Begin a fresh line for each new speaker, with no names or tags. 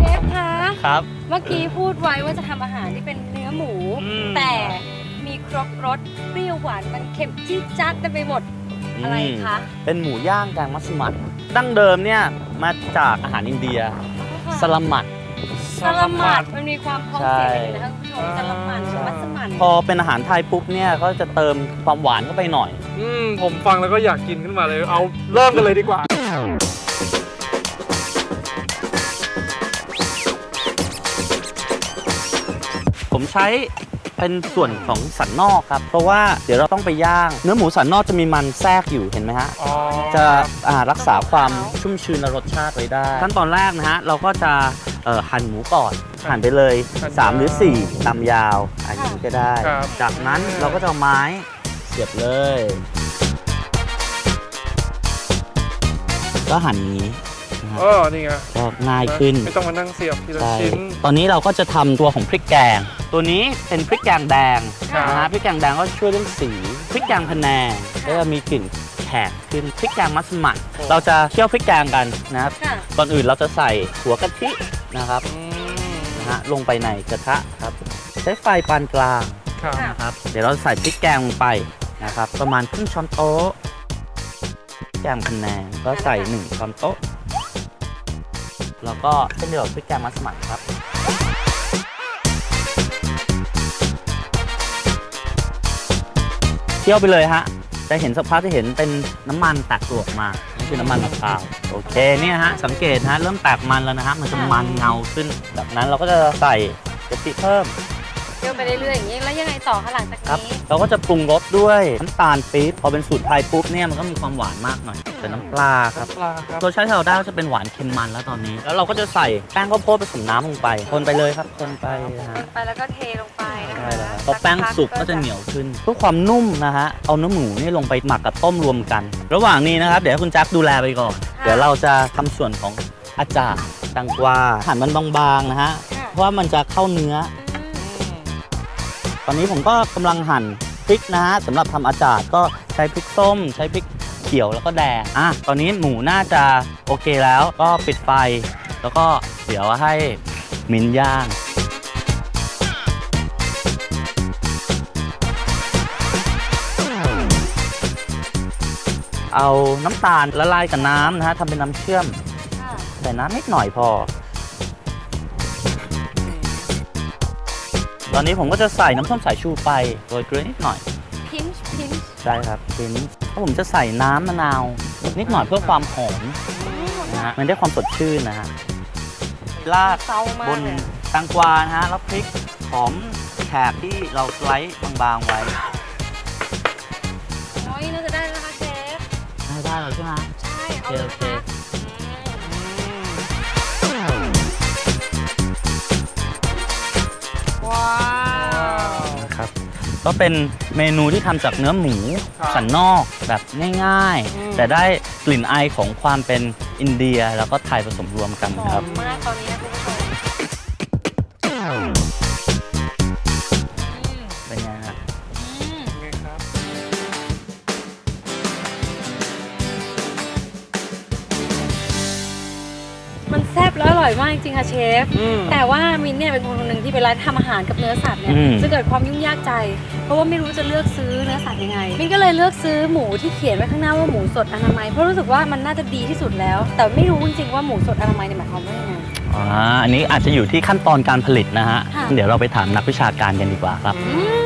เชฟคะ
ครับ
เมื่อกี้พูดไว้ว่าจะทำอาหารที่เป็นเนื้อหมู
อืม
แต่มีครบรสเปรี้ยวหวานมันเค็มจี๊ดจ๊าดเต็มไปหมดอะไรคะ
เป็นหมูย่างแกงมัสมั่นดั้งเดิมเนี่ยมาจากอาหารอินเดียสลัมมัด
สลัมมัดมันมีความพ้อง
ใช่
เสียงเลยนะคะคุณผู้ชมสลัมมัดหรือมัสมั่น
พอเป็นอาหารไทยปุ๊บเนี่ยก็จะเติมความหวานเข้าไปหน่อย
อืมผมฟังแล้วก็อยากกินขึ้นมาเลย เอาเริ่มกันเลยดีกว่า
ใช้เป็นส่วนของสันนอกครับ เพราะว่าเดี๋ยวเราต้องไปย่าง เนื้อหมูสันนอกจะมีมันแทรกอยู่เห็นไหมฮะ
อ๋อ
จะอ่ารักษาความชุ่มชื้นและรสชาติไว้ได้ ขั้นตอนแรกนะฮะ เราก็จะเอ่อหั่นหมูก่อน หั่นไปเลย 3 หรือ 4 ตามยาวอันนี้ก็ได้
ครับ
จากนั้นเราก็จะเอาไม้เสียบเลย ก็หั่นอย่างนี้นะฮะ
เออนี่ไง
ก็ง่ายขึ้น
ไม่ต้องมานั่งเสียบทีละ
ใช่
ชิ้น
ตอนนี้เราก็จะทำตัวของพริกแกง ตัวนี้เป็นพริกแกงแดง
ครับ
นะฮะพริกแกงแดงก็ช่วยเรื่องสีพริกแกงพะแนงก็จะมีกลิ่นแขกขึ้นพริกแกงมัสมั่นเราจะเคี่ยวพริกแกงกันนะครับ
ค่ะ
ก่อนอื่นเราจะใส่หัวกะทินะครับ
อืม
นะฮะลงไปในกระทะครับใช้ไฟปานกลาง
ครับ
ค่ะ
นะครับ เดี๋ยวเราใส่พริกแกงลงไปนะครับ ประมาณครึ่งช้อนโต๊ะพริกแกงพะแนงก็ใส่หนึ่งช้อนโต๊ะแล้วก็เช่นเดียวกับพริกแกงมัสมั่นครับ คี่ยวไปเลยฮะ จะเห็นสักพักจะเห็นเป็นน้ำมันแตกตัวออกมานี่คือน้ำมันมะพร้าว โอเคเนี่ยฮะ สังเกตฮะ เริ่มแตกมันแล้วนะฮะ มันจะมันเงาขึ้น แบบนั้นเราก็จะใส่กะทิเพิ่ม
เคี่ยวไปเรื่อยๆอย่างนี้แล้วยังไงต่อคะหลังจาก
ครับ
นี้
เราก็จะปรุงรสด้วยน้ำตาลปี๊บพอเป็นสูตรไทยปุ๊บเนี่ยมันก็มีความหวานมากหน่อยแต่น้ำปลาครับ
ปลาครับ
รสชาติที่เราได้ก็จะเป็นหวานเค็มมันแล้วตอนนี้ แล้วเราก็จะใส่แป้งข้าวโพดผสมน้ำลงไป คนไปเลยครับ คนไปนะฮะ
ไปแล้วก็เทลงไปนะ
ใช่
คะ
แล้วพอแป้งสุกก็จะเหนียวขึ้นเพื่อความนุ่มนะฮะเอาเนื้อหมูนี่ลงไปหมักกับต้มรวมกัน ระหว่างนี้นะครับ เดี๋ยวให้คุณแจ็คดูแลไปก่อน เดี๋ยวเราจะทำส่วนของอาจารย์ตังกวาหั่นมันบางๆนะฮะ
ค่ะ
เพราะว่ามันจะเข้าเนื้อ
อืม
ต อนนี้ผมก็กำลังหั่นพริกนะฮะสำหรับทำอาจารย์ก็ใช้พริกส้ม ใช้พริกเขียวแล้วก็แดงอะตอนนี้หมูน่าจะโอเคแล้วก็ปิดไฟ แล้วก็เดี๋ยวให้มิ้นย่างเอาน้ำตาลละลายกับน้ำนะฮะทำเป็นน้ำเชื่อม
ค่ะ
ใส่น้ำนิดหน่อยพอ ตอนนี้ผมก็จะใส่น้ำส้มสายชูไปโรยเกลือนิดหน่อย
พินช์พินช์
ใช่ครับทีนี้ถ้าผมจะใส่น้ำมะนาวนิดหน่อยเพื่อความหอมนะฮะมันได้ความสดชื่นนะฮะราด
เซามาก
บน
เลย
แตงกวานะฮะแล้วพริกหอมแขกที่เราสไลด์บางๆไว้
โอ้ยน่าจะได้แล้วนะคะเชฟ
ได้ได้แล้วใช่ไหม
ใช่ เอาเลย
โอ
นะ
เค
คะ
ก็เป็นเมนูที่ทำจากเนื้อหมู
ครับ
สันนอกแบบง่าย
อืม
ๆ แต่ได้กลิ่นไอของความเป็นอินเดียแล้วก็ไทยผสมรวมกัน
ห
ค
อ
รับ
มมากตอนนี้นะคุณผู้ชม แซ่บแล้วอร่อยมากจริงๆค่ะเชฟ
อืม
แต่ว่ามินเนี่ยเป็นคนคนหนึ่งที่ไปร้านทำอาหารกับเนื้อสัตว์เนี่ย
อืม
จะเกิดความยุ่งยากใจ เพราะว่าไม่รู้จะเลือกซื้อเนื้อสัตว์ยังไง มินก็เลยเลือกซื้อหมูที่เขียนไว้ข้างหน้าว่าหมูสดอนามัยเพราะรู้สึกว่ามันน่าจะดีที่สุดแล้ว แต่ไม่รู้จริงๆว่าหมูสดอนามัยเนี่ยหมายความว่ายังไง
อ่าอันนี้อาจจะอยู่ที่ขั้นตอนการผลิตนะฮะ
ค่ะ
เดี๋ยวเราไปถามนักวิชาการกันดีกว่าครับ
อืม